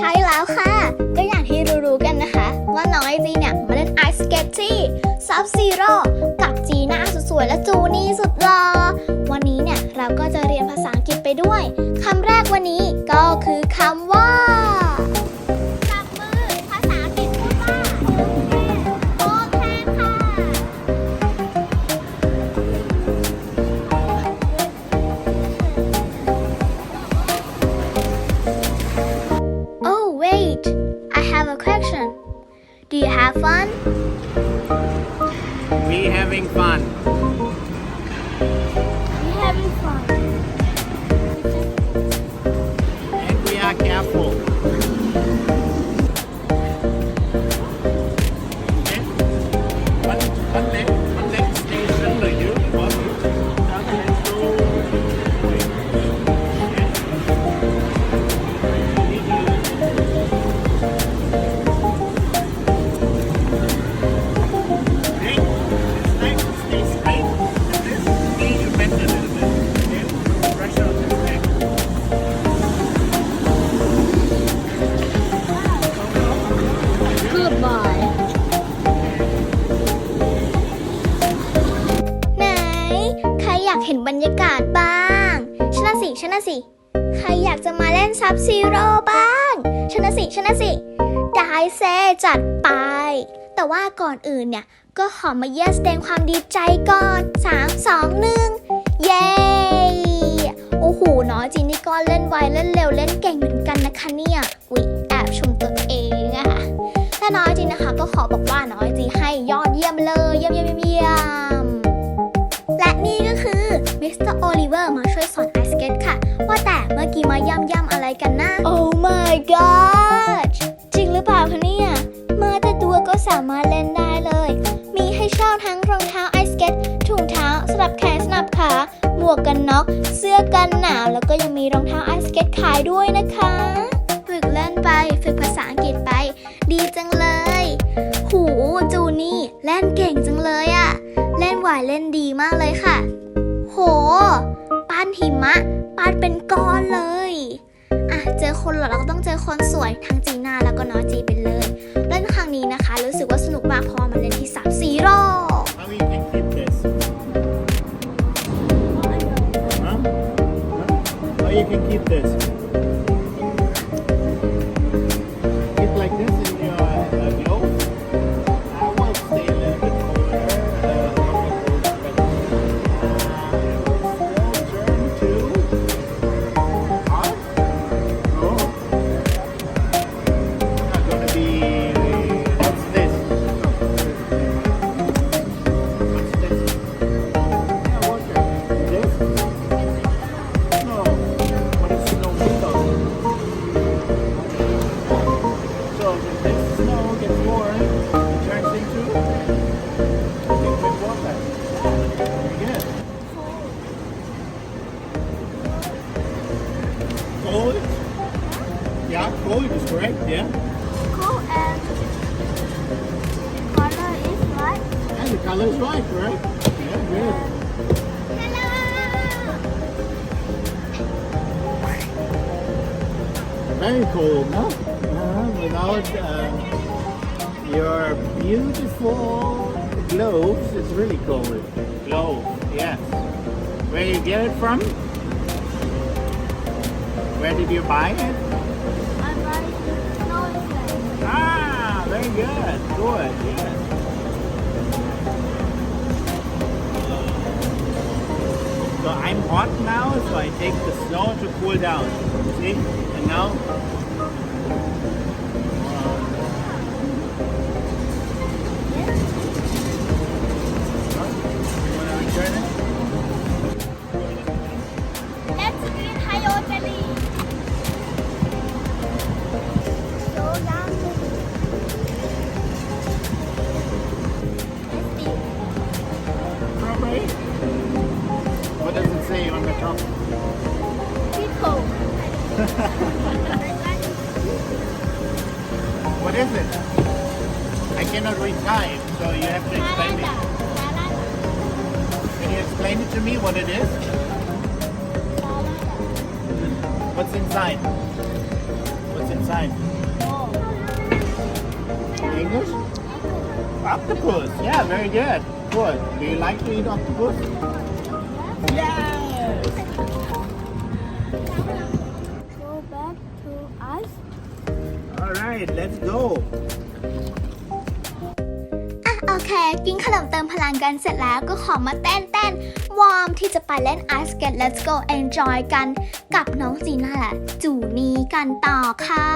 ช่แล้วค่ะ ก็อย่างที่รู้ๆกันนะคะ ว่าน้องไอจีเนี่ย มาเล่นไอสเกตที่ซับซีโร่กับจีน่าสุดสวยและจูนี่สุดหล่อวันนี้เนี่ย เราก็จะเรียนภาษาอังกฤษไปด้วยคำแรกวันนี้ก็คือคำ Do you have fun? We having fun. ากเห็นบรรยากาศบ้างชนะสิชนะสิ ใครอยากจะมาเล่นซับซีโร่บ้างชนะสิชนะสิ ได้เซจัดไป แต่ว่าก่อนอื่นเนี่ย ก็ขอมาเยี่ยมแสดงความดีใจก่อน 3 2 1 เย้ โอ้โหน้อยจีนี่ก็เล่นไวเล่นเร็วเล่นเก่งเหมือนกันนะคะเนี่ยอุ๊ยแอบชมตัวเองอะค่ะถ้าน้อยจีนะคะก็ขอบอกว่าน้อยจีให้ยอดเยี่ยมเลย เยี่ยมเยี่ยมเยี่ยมเยี่ยม ลิเวอร์มาช่วยสอนไอสเก็ตค่ะ ว่าแต่เมื่อกี้มาย่ำย่ำอะไรกันนะ Oh my god จริงหรือเปล่าคะเนี่ย มาแต่ตัวก็สามารถเล่นได้เลย มีให้เช่าทั้งรองเท้าไอสเก็ตถุงเท้าสลับแขนสนับขา หมวกกันน็อก เสื้อกันหนาว แล้วก็ยังมีรองเท้าไอสเก็ตขายด้วยนะคะ ฝึกเล่นไป ฝึกภาษาอังกฤษไป ดีจังเลย หูจูนี่เล่นเก่งจังเลยอะเล่นไหวเล่นดีมากเลยค่ะโห ปั้นหิมะปั้นเป็นก้อนเลยอะเจอคนหล่อเราก็ต้องเจอคนสวยทั้งจีน่าแล้วก็น้องจีไปเลยเล่นครั้งนี้นะคะ รู้สึกว่าสนุกมากพอมาเล่นที่สามสี่รอบ How you can keep this? Huh? Huh? How you can keep this? Yeah, cold is correct, yeah. Cool and color is right. And the color is right, right? Yeah, good. Very cold, no? Uh, without um, your beautiful gloves, it's really cold. Gloves, yes. Where you get it from? Where did you buy it? Very good. Good, yes. So I'm hot now, so I take the snow to cool down. See? And now. stay on the top. What is it? I cannot read Thai, so you have to explain it. Can you explain it to me what it is? What's inside? What's inside? English? Octopus. Yeah, very good. Good. Do you like to eat octopus? Yeah. Alright let's go. อะโอเค กินขนมเติมพลังกันเสร็จแล้วก็ขอมาเต้นเต้นวอร์มที่จะไปเล่น Ice Skate Let's go enjoy กัน กับน้องจีน่าและจูนีกันต่อค่ะ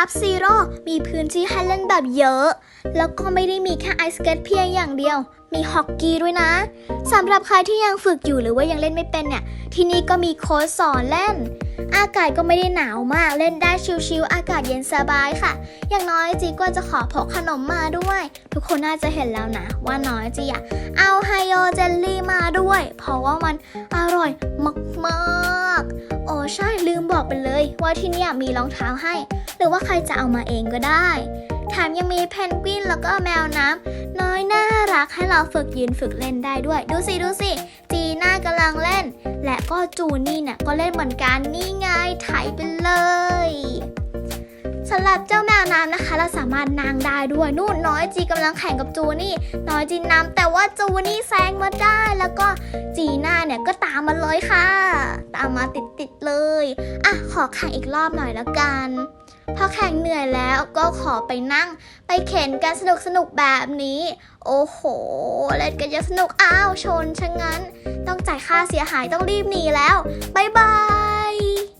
ที่ซับซีโร่มีพื้นที่ให้เล่นแบบเยอะ แล้วก็ไม่ได้มีแค่ไอสเกตเพียงอย่างเดียว มีฮอกกี้ด้วยนะสำหรับใครที่ยังฝึกอยู่หรือว่ายังเล่นไม่เป็นเนี่ย ที่นี่ก็มีโค้ชสอนเล่น อากาศก็ไม่ได้หนาวมากเล่นได้ชิลๆอากาศเย็นสบายค่ะ อย่างน้อยจีก็จะขอพกขนมมาด้วย ทุกคนน่าจะเห็นแล้วนะ ว่าน้อยจีอะเอาไฮโอเจลลี่มาด้วย เพราะว่ามันอร่อยมากๆ อ๋อใช่ลืมบอกไปเลย ว่าที่นี่มีรองเท้าให้ หรือว่าใครจะเอามาเองก็ได้แถมยังมีเพนกวินแล้วก็แมวน้ำน้อยน่ารักให้เราฝึกยืนฝึกเล่นได้ด้วย ดูสิดูสิจีน่ากำลังเล่น และก็จูนี่เนี่ยก็เล่นเหมือนกันนี่ไงไถไปเลย สำหรับเจ้าแมวน้ำนะคะ เราสามารถนางได้ด้วยนู่นน้อยจีกำลังแข่งกับจูนี่ น้อยจีนำแต่ว่าจูนี่แซงมาได้ แล้วก็จีน่าเนี่ยก็ตามมาเลยค่ะ ตามมาติดๆเลยอะขอแข่งอีกรอบหน่อยแล้วกันพอแข่งเหนื่อยแล้วก็ขอไปนั่ง ไปเข็นกันสนุกสนุกแบบนี้ โอ้โห เล่นกันเยอะสนุกอ้าวชนชะงั้น ต้องจ่ายค่าเสียหายต้องรีบหนีแล้วบายบาย